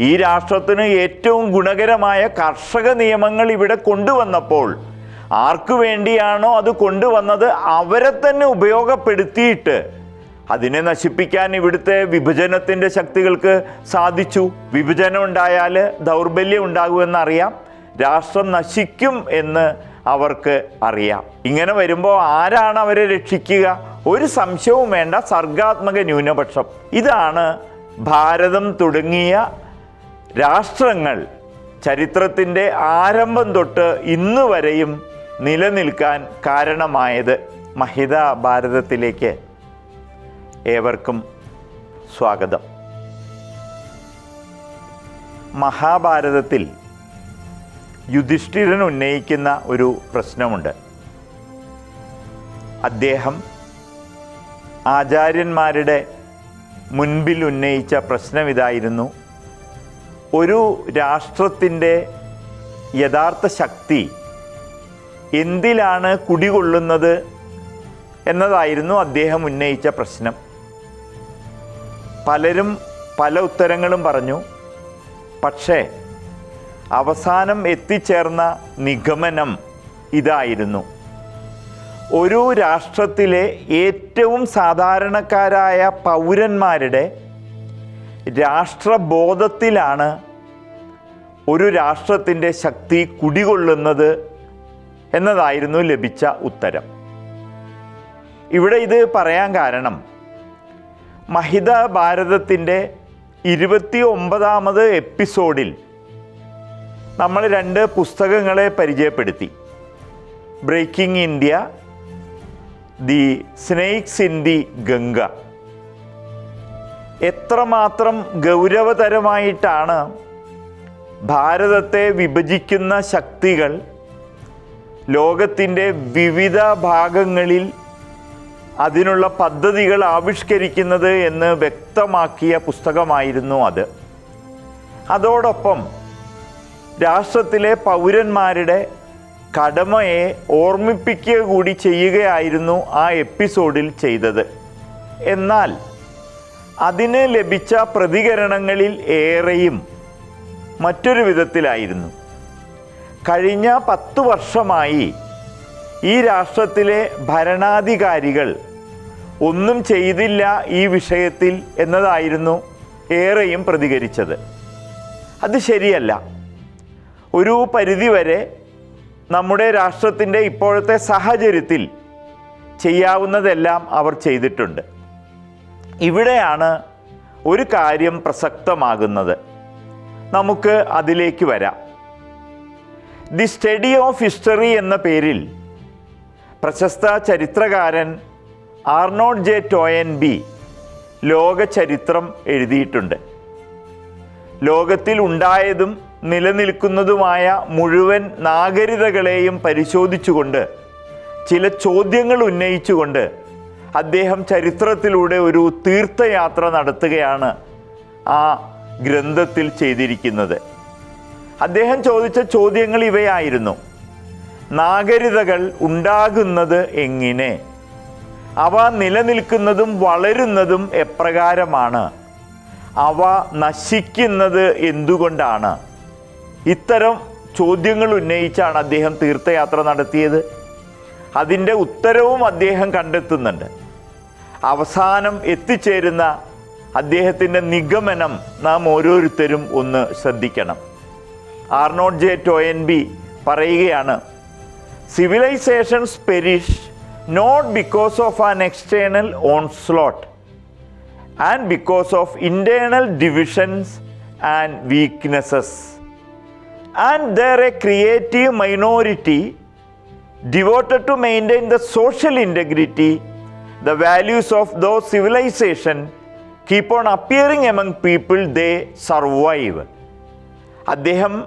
ഈ രാഷ്ട്രത്തിന് ഏറ്റവും ഗുണകരമായ കർഷക നിയമങ്ങൾ ഇവിടെ കൊണ്ടുവന്നപ്പോൾ ആർക്കു വേണ്ടിയാണോ അത് കൊണ്ടുവന്നത് അവരെ തന്നെ ഉപയോഗപ്പെടുത്തിയിട്ട് അതിനെ നശിപ്പിക്കാൻ ഇവിടുത്തെ വിഭജനത്തിന്റെ ശക്തികൾക്ക് സാധിച്ചു. വിഭജനം ഉണ്ടായാൽ ദൗർബല്യം ഉണ്ടാകുമെന്നറിയാം. രാഷ്ട്രം നശിക്കും എന്ന് അവർക്ക് അറിയാം. ഇങ്ങനെ വരുമ്പോൾ ആരാണ് അവരെ രക്ഷിക്കുക? ഒരു സംശയവും വേണ്ട സർഗാത്മക ന്യൂനപക്ഷം. ഇതാണ് ഭാരതം തുടങ്ങിയ രാഷ്ട്രങ്ങൾ ചരിത്രത്തിന്റെ ആരംഭം തൊട്ട് ഇന്ന് വരെയും നിലനിൽക്കാൻ കാരണമായത് മഹിത ഭാരതത്തിലേക്ക് ഏവർക്കും സ്വാഗതം. മഹാഭാരതത്തിൽ യുധിഷ്ഠിരൻ ഉന്നയിക്കുന്ന ഒരു പ്രശ്നമുണ്ട്. അദ്ദേഹം ആചാര്യന്മാരുടെ മുൻപിൽ ഉന്നയിച്ച പ്രശ്നം ഇതായിരുന്നു ഒരു രാഷ്ട്രത്തിന്റെ യഥാർത്ഥ ശക്തി എന്തിലാണ് കുടികൊള്ളുന്നത് എന്നതായിരുന്നു അദ്ദേഹം ഉന്നയിച്ച പ്രശ്നം. പലരും പല ഉത്തരങ്ങളും പറഞ്ഞു. പക്ഷേ അവസാനം എത്തിച്ചേർന്ന നിഗമനം ഇതായിരുന്നു. ഒരു രാഷ്ട്രത്തിലെ ഏറ്റവും സാധാരണക്കാരായ പൗരന്മാരുടെ രാഷ്ട്രബോധത്തിലാണ് ഒരു രാഷ്ട്രത്തിന്റെ ശക്തി കുടികൊള്ളുന്നത് എന്നതായിരുന്നു ലഭിച്ച ഉത്തരം. ഇവിടെ ഇത് പറയാൻ കാരണം മഹിത ഭാരതത്തിന്റെ ഇരുപത്തി ഒമ്പതാമത് എപ്പിസോഡിൽ നമ്മൾ രണ്ട് പുസ്തകങ്ങളെ പരിചയപ്പെടുത്തി. Breaking India the snakes in the Ganga. എത്രമാത്രം ഗൗരവതരമായിട്ടാണ് ഭാരതത്തെ വിഭജിക്കുന്ന ശക്തികൾ ലോകത്തിന്റെ വിവിധ ഭാഗങ്ങളിൽ അതിനുള്ള പദ്ധതികൾ ആവിഷ്കരിക്കുന്നത് എന്ന് വ്യക്തമാക്കിയ പുസ്തകമായിരുന്നു അത്. അതോടൊപ്പം രാഷ്ട്രത്തിലെ പൗരന്മാരുടെ കടമയെ ഓർമ്മിപ്പിക്കുക കൂടി ചെയ്യുകയായിരുന്നു ആ എപ്പിസോഡിൽ ചെയ്തത്. എന്നാൽ അതിന് ലഭിച്ച പ്രതികരണങ്ങളിൽ ഏറെയും മറ്റൊരു വിധത്തിലായിരുന്നു. കഴിഞ്ഞ പത്തു വർഷമായി ഈ രാഷ്ട്രത്തിലെ ഭരണാധികാരികൾ ഒന്നും ചെയ്തില്ല ഈ വിഷയത്തിൽ എന്നതായിരുന്നു ഏറെയും പ്രതികരിച്ചത്. അത് ശരിയല്ല. ഒരു പരിധിവരെ നമ്മുടെ രാഷ്ട്രത്തിന്റെ ഇപ്പോഴത്തെ സാഹചര്യത്തിൽ ചെയ്യാവുന്നതെല്ലാം അവർ ചെയ്തിട്ടുണ്ട്. ഇവിടെയാണ് ഒരു കാര്യം പ്രസക്തമാകുന്നത്. നമുക്ക് അതിലേക്ക് വരാം. ദി സ്റ്റഡി ഓഫ് ഹിസ്റ്ററി എന്ന പേരിൽ പ്രശസ്ത ചരിത്രകാരൻ ആർണോഡ് ജെ ടോയൻ ബി ലോക ചരിത്രം എഴുതിയിട്ടുണ്ട്. ലോകത്തിൽ ഉണ്ടായതും നിലനിൽക്കുന്നതുമായ മുഴുവൻ നാഗരികതകളെയും പരിശോധിച്ചുകൊണ്ട് ചില ചോദ്യങ്ങൾ ഉന്നയിച്ചുകൊണ്ട് അദ്ദേഹം ചരിത്രത്തിലൂടെ ഒരു തീർത്ഥയാത്ര നടത്തുകയാണ് ആ ഗ്രന്ഥത്തിൽ ചെയ്തിരിക്കുന്നത്. അദ്ദേഹം ചോദിച്ച ചോദ്യങ്ങൾ ഇവയായിരുന്നു. നാഗരികതകൾ ഉണ്ടാകുന്നത് എങ്ങനെ? അവ നിലനിൽക്കുന്നതും വളരുന്നതും എപ്രകാരമാണ്? അവ നശിക്കുന്നത് എന്തുകൊണ്ടാണ്? ഇത്തരം ചോദ്യങ്ങൾ ഉന്നയിച്ചാണ് അദ്ദേഹം തീർത്ഥയാത്ര നടത്തിയത്. അതിന്റെ ഉത്തരവും അദ്ദേഹം കണ്ടെത്തുന്നുണ്ട്. അവസാനം എത്തിച്ചേരുന്ന അദ്ദേഹത്തിന്റെ നിഗമനം നാം ഓരോരുത്തരും ഒന്ന് ശ്രദ്ധിക്കണം. ആർണോഡ് ജെ ടോയൻ ബി പറയുകയാണ് civilisations perish not because of an external onslaught and because of internal divisions and weaknesses and there a creative minority devoted to maintain the social integrity, the values of those civilization keep on appearing among people they survive. അദ്ദേഹം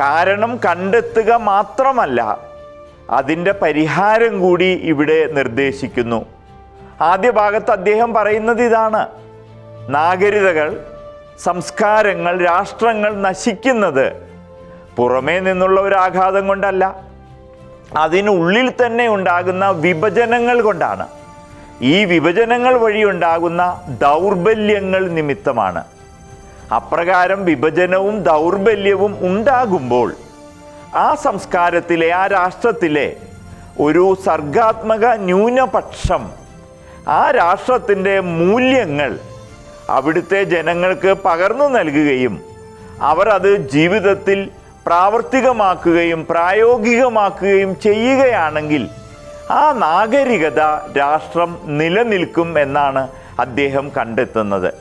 കാരണം കണ്ടെത്തുക മാത്രമല്ല അതിന്റെ പരിഹാരം കൂടി ഇവിടെ നിർദ്ദേശിക്കുന്നു. ആദ്യ ഭാഗത്ത് അദ്ദേഹം പറയുന്നത് ഇതാണ്. നാഗരികതകൾ സംസ്കാരങ്ങൾ രാഷ്ട്രങ്ങൾ നശിക്കുന്നത് പുറമേ നിന്നുള്ള ഒരു ആഘാതം കൊണ്ടല്ല. അതിനുള്ളിൽ തന്നെ ഉണ്ടാകുന്ന വിഭജനങ്ങൾ കൊണ്ടാണ്. ഈ വിഭജനങ്ങൾ വഴി ഉണ്ടാകുന്ന ദൗർബല്യങ്ങൾ നിമിത്തമാണ്. അപ്രകാരം വിഭജനവും ദൗർബല്യവും ഉണ്ടാകുമ്പോൾ ആ സംസ്കാരത്തിലെ ആ രാഷ്ട്രത്തിലെ ഒരു സർഗാത്മക ന്യൂനപക്ഷം ആ രാഷ്ട്രത്തിന്റെ മൂല്യങ്ങൾ അവിടുത്തെ ജനങ്ങൾക്ക് പകർന്നു നൽകുകയും അവർ അത് ജീവിതത്തിൽ പ്രാവർത്തികമാക്കുകയും പ്രായോഗികമാക്കുകയും ചെയ്യുകയാണെങ്കിൽ ആ നാഗരികത രാഷ്ട്രം നിലനിൽക്കും എന്നാണ് അദ്ദേഹം കണ്ടെത്തുന്നത്.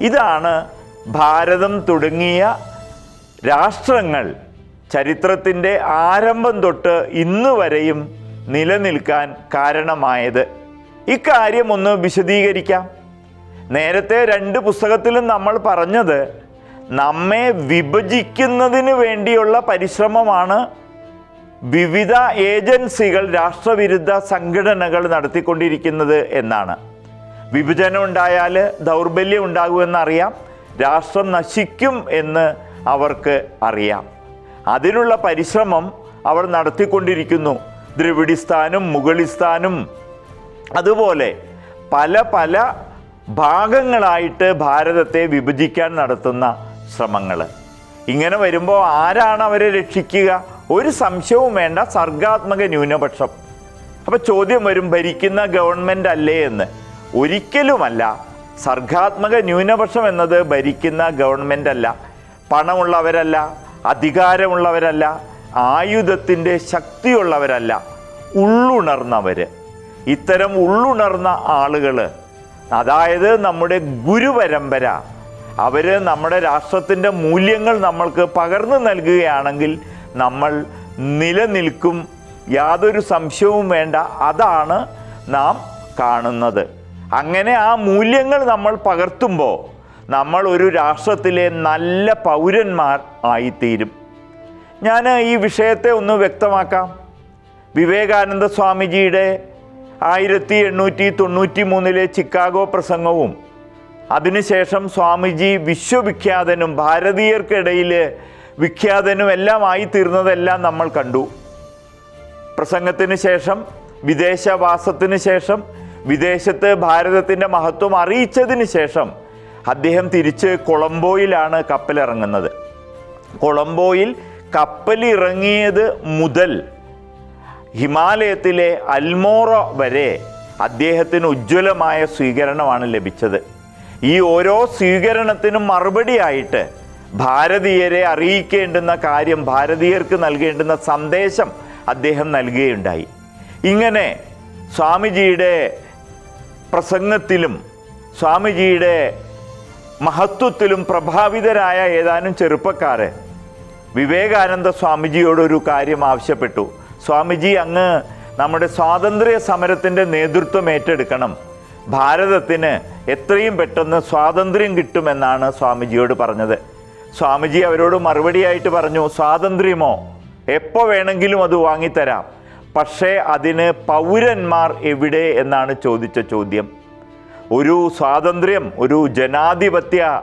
ഇതാണ് ഭാരതം തുടങ്ങിയ രാഷ്ട്രങ്ങൾ ചരിത്രത്തിന്റെ ആരംഭം തൊട്ട് ഇന്ന് വരെയും നിലനിൽക്കാൻ കാരണമായത്. ഇക്കാര്യം ഒന്ന് വിശദീകരിക്കാം. നേരത്തെ രണ്ട് പുസ്തകത്തിലും നമ്മൾ പറഞ്ഞത് നമ്മെ വിഭജിക്കുന്നതിന് വേണ്ടിയുള്ള പരിശ്രമമാണ് വിവിധ ഏജൻസികൾ രാഷ്ട്രവിരുദ്ധ സംഘടനകൾ നടത്തിക്കൊണ്ടിരിക്കുന്നത് എന്നാണ്. വിഭജനം ഉണ്ടായാൽ ദൗർബല്യം ഉണ്ടാകുമെന്നറിയാം. രാഷ്ട്രം നശിക്കും എന്ന് അവർക്ക് അറിയാം. അതിനുള്ള പരിശ്രമം അവർ നടത്തിക്കൊണ്ടിരിക്കുന്നു. ദ്രവിഡിസ്ഥാനും മുഗളിസ്ഥാനും അതുപോലെ പല പല ഭാഗങ്ങളായിട്ട് ഭാരതത്തെ വിഭജിക്കാൻ നടത്തുന്ന ശ്രമങ്ങൾ ഇങ്ങനെ വരുമ്പോൾ ആരാണ് അവരെ രക്ഷിക്കുക? ഒരു സംശയവും വേണ്ട സർഗാത്മക ന്യൂനപക്ഷം. അപ്പോൾ ചോദ്യം വരും ഭരിക്കുന്ന ഗവൺമെന്റ് അല്ലേ എന്ന്. ഒരിക്കലുമല്ല സർഗാത്മക ന്യൂനപക്ഷം എന്നത് ഭരിക്കുന്ന ഗവൺമെന്റ് അല്ല. പണമുള്ളവരല്ല അധികാരമുള്ളവരല്ല ആയുധത്തിന്റെ ശക്തിയുള്ളവരല്ല ഉള്ളുണർന്നവർ ഇത്തരം ഉള്ളുണർന്ന ആളുകൾ അതായത് നമ്മുടെ ഗുരുപരമ്പര അവർ നമ്മുടെ രാഷ്ട്രത്തിന്റെ മൂല്യങ്ങൾ നമ്മൾക്ക് പകർന്നു നൽകുകയാണെങ്കിൽ നമ്മൾ നിലനിൽക്കും. യാതൊരു സംശയവും വേണ്ട. അതാണ് നാം കാണുന്നത്. അങ്ങനെ ആ മൂല്യങ്ങൾ നമ്മൾ പകർത്തുമ്പോൾ നമ്മൾ ഒരു രാഷ്ട്രത്തിലെ നല്ല പൗരന്മാർ ആയിത്തീരും. ഞാൻ ഈ വിഷയത്തെ ഒന്ന് വ്യക്തമാക്കാം. വിവേകാനന്ദ സ്വാമിജിയുടെ ആയിരത്തി എണ്ണൂറ്റി തൊണ്ണൂറ്റി മൂന്നിലെ ചിക്കാഗോ പ്രസംഗവും അതിനുശേഷം സ്വാമിജി വിശ്വവിഖ്യാതനും ഭാരതീയർക്കിടയിൽ വിഖ്യാതനും എല്ലാം ആയിത്തീർന്നതെല്ലാം നമ്മൾ കണ്ടു. പ്രസംഗത്തിന് ശേഷം വിദേശവാസത്തിന് ശേഷം വിദേശത്ത് ഭാരതത്തിന്റെ മഹത്വം അറിയിച്ചതിന് ശേഷം അദ്ദേഹം തിരിച്ച് കൊളംബോയിലാണ് കപ്പലിറങ്ങുന്നത്. കൊളംബോയിൽ കപ്പലിറങ്ങിയത് മുതൽ ഹിമാലയത്തിലെ അൽമോറ വരെ അദ്ദേഹത്തിന് ഉജ്ജ്വലമായ സ്വീകരണമാണ് ലഭിച്ചത്. ഈ ഓരോ സ്വീകരണത്തിനും മറുപടിയായിട്ട് ഭാരതീയരെ അറിയിക്കേണ്ടുന്ന കാര്യം ഭാരതീയർക്ക് നൽകേണ്ടുന്ന സന്ദേശം അദ്ദേഹം നൽകുകയുണ്ടായി. ഇങ്ങനെ സ്വാമിജിയുടെ പ്രസംഗത്തിലും സ്വാമിജിയുടെ മഹത്വത്തിലും പ്രഭാവിതരായ ഏതാനും ചെറുപ്പക്കാർ വിവേകാനന്ദ സ്വാമിജിയോടൊരു കാര്യം ആവശ്യപ്പെട്ടു. സ്വാമിജി അങ്ങ് നമ്മുടെ സ്വാതന്ത്ര്യ സമരത്തിന്റെ നേതൃത്വം ഏറ്റെടുക്കണം. ഭാരതത്തിന് എത്രയും പെട്ടെന്ന് സ്വാതന്ത്ര്യം കിട്ടുമെന്നാണ് സ്വാമിജിയോട് പറഞ്ഞത്. സ്വാമിജി അവരോട് മറുപടിയായിട്ട് പറഞ്ഞു സ്വാതന്ത്ര്യമോ? എപ്പോൾ വേണമെങ്കിലും അത് വാങ്ങിത്തരാം. പക്ഷേ അതിന് പൗരന്മാർ എവിടെ എന്നാണ് ചോദിച്ച ചോദ്യം. ഒരു സ്വാതന്ത്ര്യം ഒരു ജനാധിപത്യ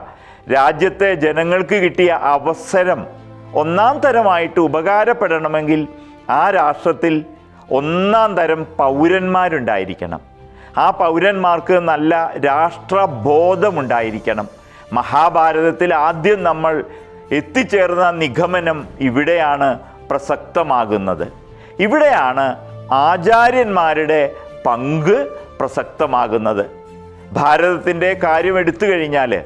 രാജ്യത്തെ ജനങ്ങൾക്ക് കിട്ടിയ അവസരം ഒന്നാം തരമായിട്ട് ഉപകാരപ്പെടണമെങ്കിൽ ആ രാഷ്ട്രത്തിൽ ഒന്നാം തരം പൗരന്മാരുണ്ടായിരിക്കണം. ആ പൗരന്മാർക്ക് നല്ല രാഷ്ട്രബോധമുണ്ടായിരിക്കണം. മഹാഭാരതത്തിൽ ആദ്യം നമ്മൾ എത്തിച്ചേർന്ന നിഗമനം ഇവിടെയാണ് പ്രസക്തമാകുന്നത്. ഇവിടെയാണ് ആചാര്യന്മാരുടെ പങ്ക് പ്രസക്തമാകുന്നത്. ഭാരതത്തിന്റെ കാര്യം എടുത്തു കഴിഞ്ഞാൽ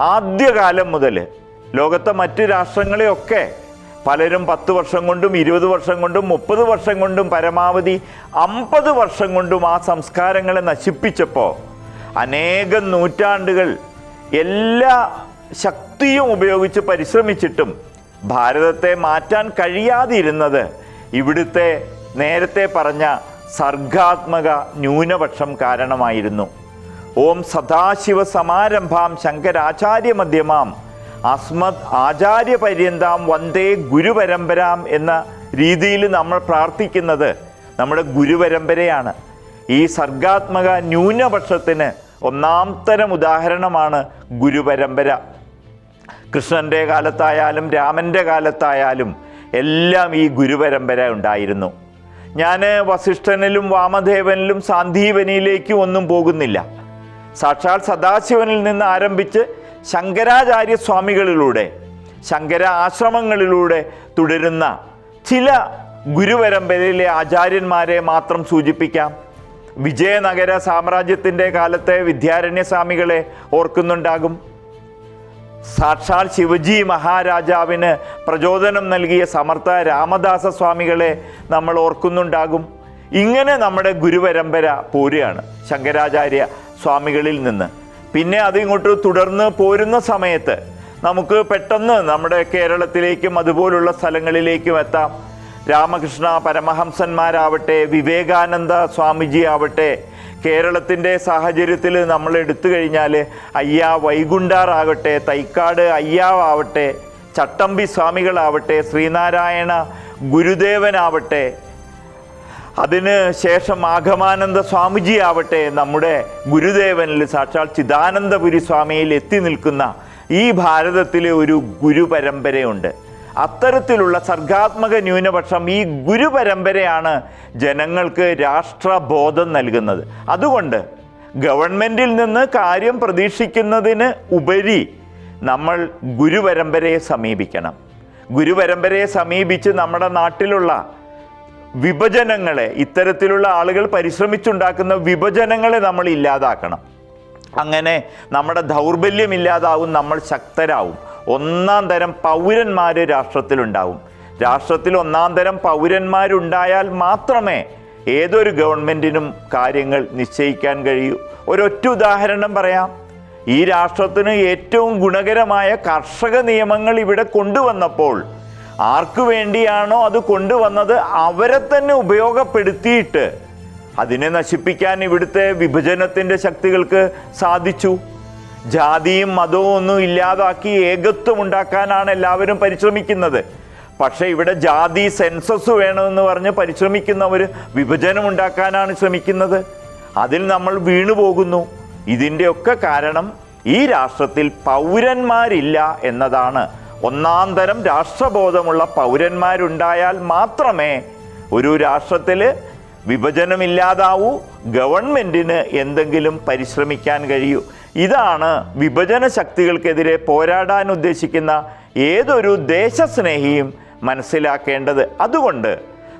ആദ്യകാലം മുതൽ ലോകത്തെ മറ്റ് രാഷ്ട്രങ്ങളെയൊക്കെ പലരും പത്ത് വർഷം കൊണ്ടും ഇരുപത് വർഷം കൊണ്ടും മുപ്പത് വർഷം കൊണ്ടും പരമാവധി അമ്പത് വർഷം കൊണ്ടും ആ സംസ്കാരങ്ങളെ നശിപ്പിച്ചപ്പോൾ അനേകം നൂറ്റാണ്ടുകൾ എല്ലാ ശക്തിയും ഉപയോഗിച്ച് പരിശ്രമിച്ചിട്ടും ഭാരതത്തെ മാറ്റാൻ കഴിയാതിരുന്നത് ഇവിടുത്തെ നേരത്തെ പറഞ്ഞ സർഗാത്മക ന്യൂനപക്ഷം കാരണമായിരുന്നു. ഓം സദാശിവ സമാരംഭാം ശങ്കരാചാര്യ മധ്യമാം അസ്മത് ആചാര്യ പര്യന്താം വന്ദേ ഗുരുപരമ്പരാം എന്ന രീതിയിൽ നമ്മൾ പ്രാർത്ഥിക്കുന്നത് നമ്മുടെ ഗുരുപരമ്പരയാണ്. ഈ സർഗാത്മക ന്യൂനപക്ഷത്തിന് ഒന്നാം തരം ഉദാഹരണമാണ് ഗുരുപരമ്പര. കൃഷ്ണന്റെ കാലത്തായാലും രാമന്റെ കാലത്തായാലും എല്ലാം ഈ ഗുരുപരമ്പര ഉണ്ടായിരുന്നു. ഞാൻ വസിഷ്ഠനിലും വാമദേവനിലും സാന്ദീപനിയിലേക്കും ഒന്നും പോകുന്നില്ല. സാക്ഷാൽ സദാശിവനിൽ നിന്ന് ആരംഭിച്ച് ശങ്കരാചാര്യ സ്വാമികളിലൂടെ ശങ്കര ആശ്രമങ്ങളിലൂടെ തുടരുന്ന ചില ഗുരുപരമ്പരയിലെ ആചാര്യന്മാരെ മാത്രം സൂചിപ്പിക്കാം. വിജയനഗര സാമ്രാജ്യത്തിന്റെ കാലത്തെ വിദ്യാരണ്യ സ്വാമികളെ ഓർക്കുന്നുണ്ടാകും. സാക്ഷാൽ ശിവജി മഹാരാജാവിന് പ്രചോദനം നൽകിയ സമർത്ഥ രാമദാസ സ്വാമികളെ നമ്മൾ ഓർക്കുന്നുണ്ടാകും. ഇങ്ങനെ നമ്മുടെ ഗുരുപരമ്പര പോരുകയാണ് ശങ്കരാചാര്യ സ്വാമികളിൽ നിന്ന്. പിന്നെ അതിങ്ങോട്ട് തുടർന്ന് പോരുന്ന സമയത്ത് നമുക്ക് പെട്ടെന്ന് നമ്മുടെ കേരളത്തിലേക്കും അതുപോലുള്ള സ്ഥലങ്ങളിലേക്കും എത്താം. രാമകൃഷ്ണ പരമഹംസന്മാരാവട്ടെ വിവേകാനന്ദ സ്വാമിജി ആവട്ടെ കേരളത്തിന്റെ സാഹചര്യത്തിൽ നമ്മൾ എടുത്തു കഴിഞ്ഞാൽ അയ്യ വൈകുണ്ടാറാകട്ടെ തൈക്കാട് അയ്യാവാവട്ടെ ചട്ടമ്പി സ്വാമികളാവട്ടെ ശ്രീനാരായണ ഗുരുദേവനാവട്ടെ അതിന് ശേഷം ആഗമാനന്ദ സ്വാമിജി ആവട്ടെ നമ്മുടെ ഗുരുദേവനിൽ സാക്ഷാൽ ചിദാനന്ദപുരി സ്വാമിയിൽ എത്തി നിൽക്കുന്ന ഈ ഭാരതത്തിലെ ഒരു ഗുരുപരമ്പരയുണ്ട്. അത്തരത്തിലുള്ള സർഗാത്മക ന്യൂനപക്ഷം ഈ ഗുരുപരമ്പരയാണ് ജനങ്ങൾക്ക് രാഷ്ട്രബോധം നൽകുന്നത്. അതുകൊണ്ട് ഗവൺമെന്റിൽ നിന്ന് കാര്യം പ്രതീക്ഷിക്കുന്നതിന് ഉപരി നമ്മൾ ഗുരുപരമ്പരയെ സമീപിക്കണം. ഗുരുപരമ്പരയെ സമീപിച്ച് നമ്മുടെ നാട്ടിലുള്ള വിഭജനങ്ങളെ ഇത്തരത്തിലുള്ള ആളുകൾ പരിശ്രമിച്ചുണ്ടാക്കുന്ന വിഭജനങ്ങളെ നമ്മൾ ഇല്ലാതാക്കണം. അങ്ങനെ നമ്മുടെ ദൗർബല്യം ഇല്ലാതാവും നമ്മൾ ശക്തരാവും. ഒന്നാം തരം പൗരന്മാർ രാഷ്ട്രത്തിലുണ്ടാവും. രാഷ്ട്രത്തിൽ ഒന്നാം തരം പൗരന്മാരുണ്ടായാൽ മാത്രമേ ഏതൊരു ഗവൺമെന്റിനും കാര്യങ്ങൾ നിശ്ചയിക്കാൻ കഴിയൂ. ഒരൊറ്റ ഉദാഹരണം പറയാം. ഈ രാഷ്ട്രത്തിന് ഏറ്റവും ഗുണകരമായ കർഷക നിയമങ്ങൾ ഇവിടെ കൊണ്ടുവന്നപ്പോൾ ആർക്കു വേണ്ടിയാണോ അത് കൊണ്ടുവന്നത് അവരെ തന്നെ ഉപയോഗപ്പെടുത്തിയിട്ട് അതിനെ നശിപ്പിക്കാൻ ഇവിടുത്തെ വിഭജനത്തിന്റെ ശക്തികൾക്ക് സാധിച്ചു. ജാതിയും മതവും ഒന്നും ഇല്ലാതാക്കി ഏകത്വം ഉണ്ടാക്കാനാണ് എല്ലാവരും പരിശ്രമിക്കുന്നത്. പക്ഷേ ഇവിടെ ജാതി സെൻസസ് വേണമെന്ന് പറഞ്ഞ് പരിശ്രമിക്കുന്നവർ വിഭജനം ഉണ്ടാക്കാനാണ് ശ്രമിക്കുന്നത്. അതിൽ നമ്മൾ വീണു പോകുന്നു. ഇതിന്റെയൊക്കെ കാരണം ഈ രാഷ്ട്രത്തിൽ പൗരന്മാരില്ല എന്നതാണ്. ഒന്നാം തരം രാഷ്ട്രബോധമുള്ള പൗരന്മാരുണ്ടായാൽ മാത്രമേ ഒരു രാഷ്ട്രത്തിൽ വിഭജനമില്ലാതാവൂ ഗവൺമെന്റിന് എന്തെങ്കിലും പരിശ്രമിക്കാൻ കഴിയൂ. ഇതാണ് വിഭജന ശക്തികൾക്കെതിരെ പോരാടാൻ ഉദ്ദേശിക്കുന്ന ഏതൊരു ദേശസ്നേഹിയും മനസ്സിലാക്കേണ്ടത്. അതുകൊണ്ട്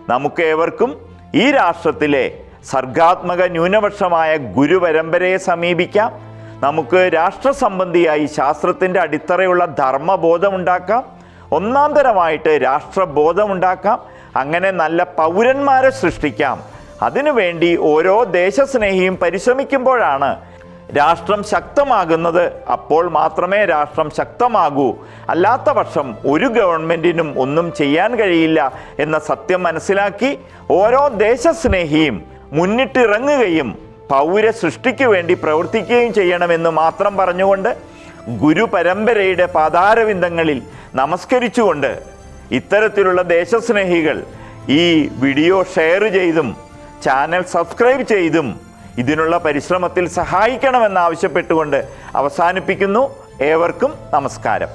നമുക്കേവർക്കും ഈ രാഷ്ട്രത്തിലെ സർഗാത്മക ന്യൂനപക്ഷമായ ഗുരുപരമ്പരയെ സമീപിക്കാം. നമുക്ക് രാഷ്ട്ര സംബന്ധിയായി ശാസ്ത്രത്തിന്റെ അടിത്തറയുള്ള ധർമ്മബോധമുണ്ടാക്കാം. ഒന്നാം തരമായിട്ട് രാഷ്ട്രബോധമുണ്ടാക്കാം. അങ്ങനെ നല്ല പൗരന്മാരെ സൃഷ്ടിക്കാം. അതിനുവേണ്ടി ഓരോ ദേശസ്നേഹിയും പരിശ്രമിക്കുമ്പോഴാണ് രാഷ്ട്രം ശക്തമാകുന്നത്. അപ്പോൾ മാത്രമേ രാഷ്ട്രം ശക്തമാകൂ. അല്ലാത്ത പക്ഷം ഒരു ഗവൺമെന്റിനും ഒന്നും ചെയ്യാൻ കഴിയില്ല എന്ന സത്യം മനസ്സിലാക്കി ഓരോ ദേശസ്നേഹിയും മുന്നിട്ടിറങ്ങുകയും പൗര സൃഷ്ടിക്ക് വേണ്ടി പ്രവർത്തിക്കുകയും ചെയ്യണമെന്ന് മാത്രം പറഞ്ഞുകൊണ്ട് ഗുരു പരമ്പരയുടെ പാതാരവിന്ദങ്ങളിൽ നമസ്കരിച്ചുകൊണ്ട് ഇത്തരത്തിലുള്ള ദേശസ്നേഹികൾ ഈ വീഡിയോ ഷെയർ ചെയ്തും ചാനൽ സബ്സ്ക്രൈബ് ചെയ്തും ഇതിനുള്ള പരിശ്രമത്തിൽ സഹായിക്കണമെന്ന് ആവശ്യപ്പെട്ടുകൊണ്ട് അവസാനിപ്പിക്കുന്നു. ഏവർക്കും നമസ്കാരം.